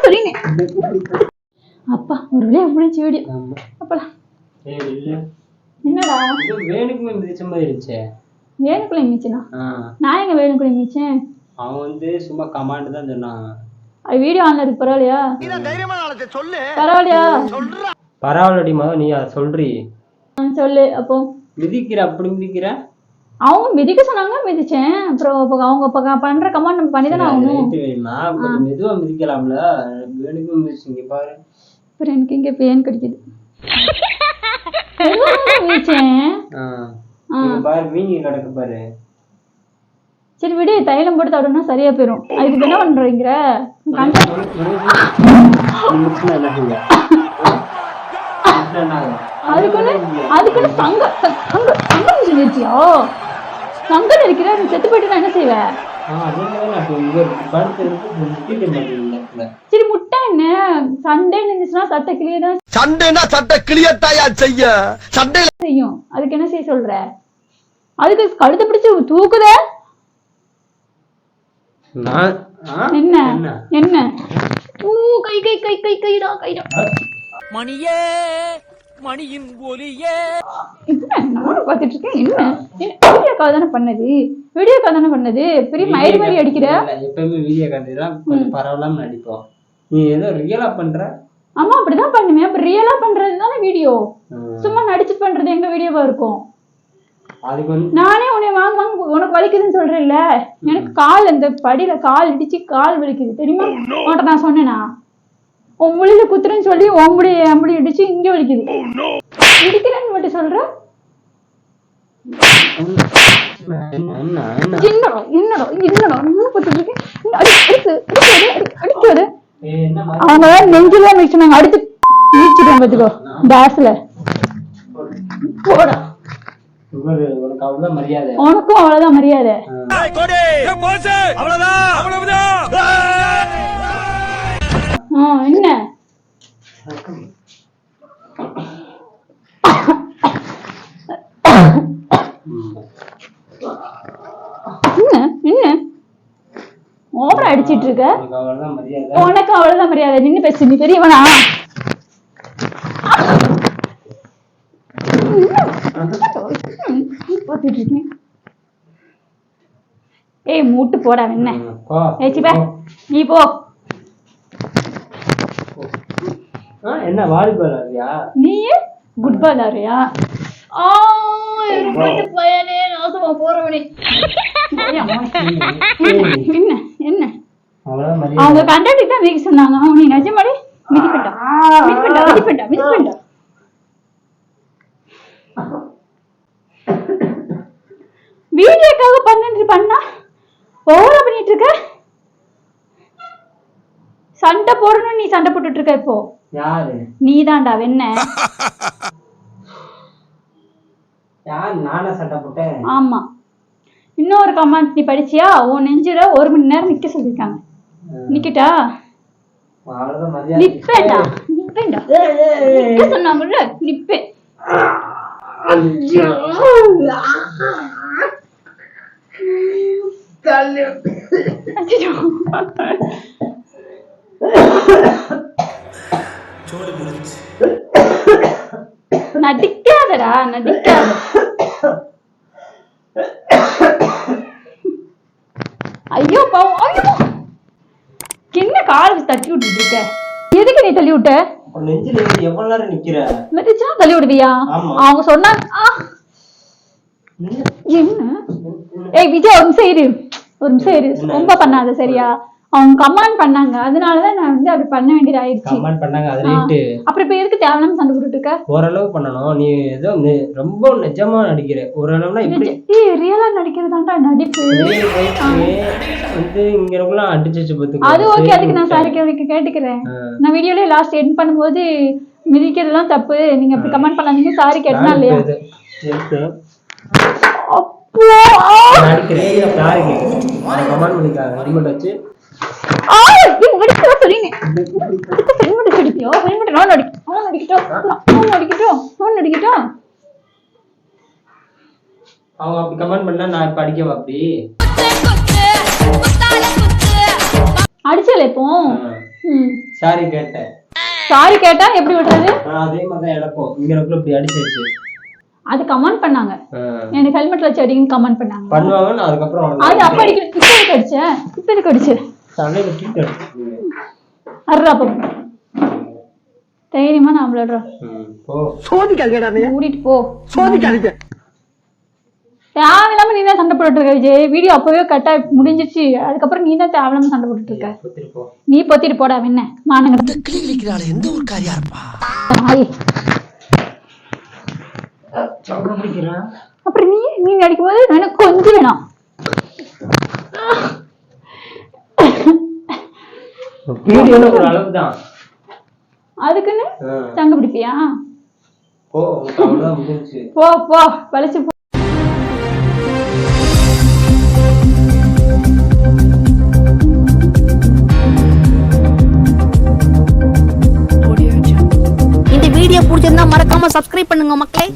சோழி. அப்பா ஒரு வழியா முடிஞ்சு வீடியோ என்னடா? மிதிச்ச மாதிரி இருந்துச்சே. வேணுக்குள்ள மிச்சனா ஆ. நான் எங்க வேணுக்குள்ள மிச்சேன் அவன் வந்து சும்மா கமாண்ட் தான் சொன்னான். அது வீடியோ ஆன்ல இருக்கு பரவாயில்லையா? பரவாயில்லையா? பரவாயில்லடி மகன் நீ அதை சொல்றி. சொல்லு அப்போ. மிதிக்கிற அப்படி மிதிக்கிற? அவங்க மிதிக்க சொன்னாங்க மிதிச்சேன். அப்புறம் அவங்க இப்போ பண்ற கமெண்ட் நம்ம பண்ணி தானே ஆகணும். மெதுவா மிதிக்கலாம்ல? வேணுக்கும் மிதிச்சிங்க பாரு. அப்புறம் எனக்கு இங்க பேன் கடிக்குது. மெதுவாதானே மிதிச்சேன். ஆ. ஆ. இங்க பாரு வீங்கி கிடக்கு பாரு. சரி விடு தைலம் போட்டு தடவுனா சரியா போயிடும் அதுக்கு என்ன பண்றீங்க? அதுக்குன்னு அதுக்குன்னு தங்க தங்க தங்கம் சொல்லிருச்சியா தங்கம் இருக்கிற நீ செத்து போயிட்டு நான் என்ன செய்வேன். சரி முட்டை என்ன? சண்டே இருந்துச்சுன்னா சட்டை கிளியே தான் சண்டைனா சட்டை கிளியத்தாயா செய்ய? சண்டையில செய்யும். அதுக்கு என்ன செய்ய சொல்ற? அதுக்கு கழுத்தை பிடிச்சு தூக்குத? நான் ஆ? என்ன? என்ன? என்ன? ஊ கை கை கை கை கைடா கைடா. மணியே மணியின் ஒலியே. என்ன? நானும் பார்த்துட்டு இருக்கேன் என்ன? வீடியோ கால் தானே பண்ணது? வீடியோ கால் தானே பண்ணது? பெரிய மயிர் மாதிரி அடிக்கிற? எப்பவுமே வீடியோ காட்டுறதுலாம் கொஞ்சம் பரவாயில்லாம நடிப்போம். நீ ஏதோ ரியலா பண்ற? ஆமா அப்படிதான் பண்ணுவேன். அப்ப ரியலா பண்றது தானே வீடியோ. சும்மா நடிச்சு பண்றது எங்க வீடியோவா இருக்கும்? அதுக்கு வந்து நானே உன்னை வாங்க வாங்க உனக்கு வலிக்குதுன்னு சொல்றேன்ல. எனக்கு கால் அந்த படியில கால் இடிச்சு கால் வலிக்குது. தெரியுமா? உன்கிட்ட நான் சொன்னேனா? உன் முடியில குத்துறேன்னு சொல்லி உன் முடி என் முடி இடிச்சு இங்க வலிக்குது. இடிக்கிறேன்னு மட்டும் சொல்ற? என்ன என்ன என்ன என்னடா என்னடா என்னடா இன்னும் பார்த்துட்டு இருக்கேன் இன்னும் அடி அடிக்கு அடிக்காது அடி அடிக்காது ஏய், என்ன மாதிரி அவங்க நெஞ்சில மிக்ஸ் நாங்க அடிச்சு மிதிச்சிட்டோம் பாத்துக்கோ பேஸ்ல. போடா. இவரு, உனக்கு அவ்வளவுதான் மரியாதை. உனக்கும் அவ்வளவுதான் மரியாதை. என்ன? என்ன? ஓவரா அடிச்சிட்டு இருக்க? உனக்கு அவ்வளவுதான் மரியாதை. நின்னு பேசு நீ பெரியவனா? பார்த்துட்டு இருக்கேன் ஏய் மூட்டு போடா என்ன ம், போ. ஏய் சிப்பா நீ போ. என்ன வாலிபால் ஆடுறியா? நீ குட் பால் ஆறியா ஆ பையனே நாசமா போறவனே. என்ன என்ன? அவங்க கண்டக்டர் தான் மிதிக்க சொன்னாங்க. அவன் நீ நிஜமாடி மிதிப்பட்டா மிதிப்பட்டா மிதிப்பட்டா மிதிப்பட்டா வீடியோக்காக பண்ணிட்டு பண்ணா? ஓவரா பண்ணிட்டு இருக்க? சண்டை போடணும் நீ சண்டை போட்டுட்டு இருக்க இப்போ? யாரு? நீதான்டா வெண்ண யார் நானா சண்டை போட்டேன் ஆமா. இன்னொரு கமெண்ட் நீ படிச்சியா? உன் நெஞ்சில ஒரு மணி நேரம் நிக்க சொல்லிருக்காங்க. நிக்கட்டா? நிப்பேன்டா நிப்பேன்டா நிக்க சொன்னாங்கல்ல? நிப்பேன் நடிக்காதடா நடிக்காத. ஐயோ பாவம். ஐயோ. என்ன கால் தட்டி விட்டுட்டு இருக்க? எதுக்கு நீ தள்ளி விட்ட? நெஞ்சில ஏறி எவ்வளவு நேரம் நிக்கிற? மெதிச்சா தள்ளி விடுவியா. அவங்க சொன்னாங்க ஆ, என்ன? ஏய் விஜய் ஒரு நிமிஷம் இரு. ஒரு நிமிஷம் இரு. ரொம்ப பண்ணாத சரியா? அவங்க கமாண்ட் பண்ணாங்க. அதனாலதான் நான் வந்து அப்படி பண்ண வேண்டியது ஆயிடுச்சு கமெண்ட் பண்ணாங்க அது. ரைட்டு அப்புறம் இப்ப எதுக்கு தேவையில்லாம சண்டை போட்டுட்டு இருக்க ஓரளவு பண்ணணும். நீ ஏதோ நெ- ரொம்ப நிஜமா நடிக்கிற. ஓரளவுனா இப்படி ஏய் ரியலா நடிக்கிறதாண்டா நடிப்பு. வந்து இங்க இருக்கலாம் அடிச்சு வச்சு அது ஓகே அதுக்கு நான் சாரி கேள்விக்கு கேட்டுக்கிறேன். நான் வீடியோல லாஸ்ட் எண்ட் பண்ணும்போது மிதிக்கிறதுலாம் தப்பு. நீங்க அப்படி கமெண்ட் பண்ணாதீங்க. சாரி கேட்டனா இல்லையா? அப்போ நடிக்கிறேன் சாரி கமெண்ட் பண்ணிக்காங்க ஹெல்மெட் வச்சு. அவங்க அப்படி கமெண்ட் பண்ணா நான் இப்ப அடிக்கவா அப்படி? அடிச்சல இப்போ? சாரி கேட்டேன். சாரி கேட்டா எப்படி விடுறது? அதே மாதிரி தான் இழப்போம் இங்க இருக்குள்ள இப்படி அடிச்சிருச்சு. அது கமெண்ட் பண்ணாங்க. எனக்கு ஹெல்மெட் வச்சு அடிங்கன்னு கமெண்ட் பண்ணாங்க. பண்ணுவாங்க நான் அதுக்கப்புறம் அது அப்ப அடிக்கல இப்ப எதுக்கு அடிச்ச? இப்ப எதுக்கு அடிச்ச? தலையில தூக்கி அடிச்சிருக்கீங்க. அர்றா அப்ப தைரியமா நான் விளையாடுறேன் ம், போ. சோதிக்காதீங்க. கூட்டிட்டு போ. சோதிக்காதீங்க. தேவையில்லாம நீ தான் சண்டை போட்டுட்டு இருக்க விஜய். வீடியோ அப்பவே கட்டா முடிஞ்சிச்சு அதுக்கப்புறம் நீ தான் தேவையில்லாம சண்டை போட்டுட்டு இருக்க. நீ பொத்திட்டு போடா என்ன? மானங்க. எந்த ஒரு காரியா இருப்பா அப்புறம் நீ நீ நடிக்கும் போது எனக்கு கொஞ்சம் வேணும். ஒரு அளவு தான் அதுக்குன்னு தங்க பிடிப்பியா போ போ போ வலிச்சு போ. இந்த வீடியோ பிடிச்சிருந்தா மறக்காம சப்ஸ்கிரைப் பண்ணுங்க மக்களே.